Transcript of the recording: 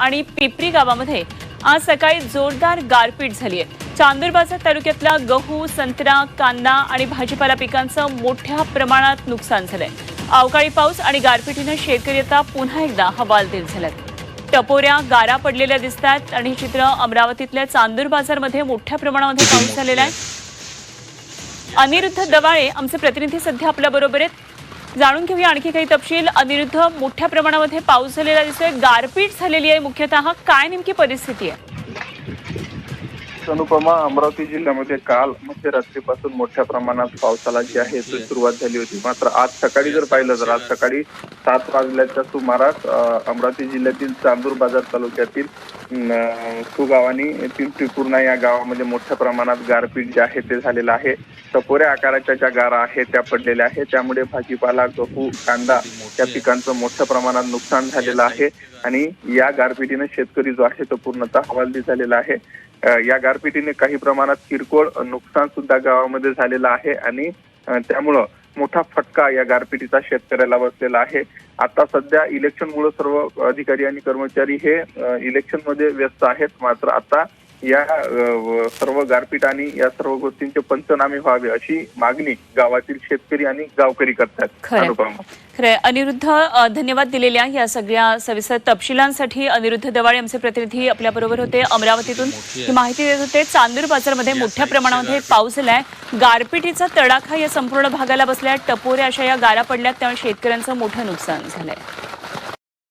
आणि पिपरी गावामध्ये आज सकाळी जोरदार गारपीट झाली आहे. चांदूर बाजार तालुक्यातल्या गहू संत्रा कांदा आणि भाजीपाला पिकांचं मोठ्या प्रमाणात नुकसान झालंय. अवकाळी पाऊस आणि गारपिटीनं शेतकरी आता पुन्हा एकदा हवालदिल झाल्यात. टपोऱ्या गारा पडलेल्या दिसतात आणि हे चित्र अमरावतीतल्या चांदूर बाजारमध्ये मोठ्या प्रमाणामध्ये पाऊस झालेला आहे. अनिरुद्ध दवाळे आमचे प्रतिनिधी सध्या आपल्या बरोबर आहेत. जाणून घेऊया आणखी काही तपशील. अनिरुद्ध मोठ्या प्रमाणामध्ये पाऊस झालेला दिसतोय. गारपीट झालेली आहे मुख्यतः. काय नेमकी परिस्थिती आहे? अनुपमा अमरावती जिल्ह्यामध्ये काल मध्यरात्रीपासून मोठ्या प्रमाणात पावसाला जी आहे ती सुरुवात झाली होती. मात्र आज सकाळी जर पाहिलं तर आज सकाळी सात वाजल्याच्या सुमारास अमरावती जिल्ह्यातील चांदूर बाजार तालुक्यातील अं, सुगाव आणि पिंपरी पूर्णा या गावामध्ये मोठ्या प्रमाणात गारपीट जे आहे ते झालेलं आहे. टपोऱ्या आकाराच्या ज्या गारा आहेत त्या पडलेल्या आहेत. त्यामुळे भाजीपाला गहू कांदा या पिकांचं मोठ्या प्रमाणात नुकसान झालेलं आहे. आणि या गारपिटीने शेतकरी जो आहे तो पूर्णतः हवालदिल झालेला आहे. या गारपिटीने काही प्रमाणात किरकोळ नुकसान सुद्धा गावामध्ये झालेलं आहे आणि त्यामुळं मोठा फटका या गारपिटीचा शेतकऱ्याला बसलेला आहे. आता सध्या इलेक्शनमुळे सर्व अधिकारी आणि कर्मचारी हे इलेक्शनमध्ये व्यस्त आहेत. मात्र आता या सर्व गारपीट आणि या सर्व गोष्टींचे पंचनामे व्हावे अशी मागणी गावातील शेतकरी आणि गावकरी करतात. खरंय अनिरुद्ध धन्यवाद दिलेल्या या सगळ्या सविस्तर तपशिलांसाठी अनिरुद्ध दवाळे आमचे प्रतिनिधी आपल्या बरोबर होते. अमरावतीतून ही माहिती देत होते. चांदूर बाजारमध्ये मोठ्या प्रमाणामध्ये पाऊस झालाय. गारपिटीचा तडाखा या संपूर्ण भागाला बसलाय. टपोऱ्या अशा या गारा पडल्यात. त्यामुळे शेतकऱ्यांचं मोठं नुकसान झालंय.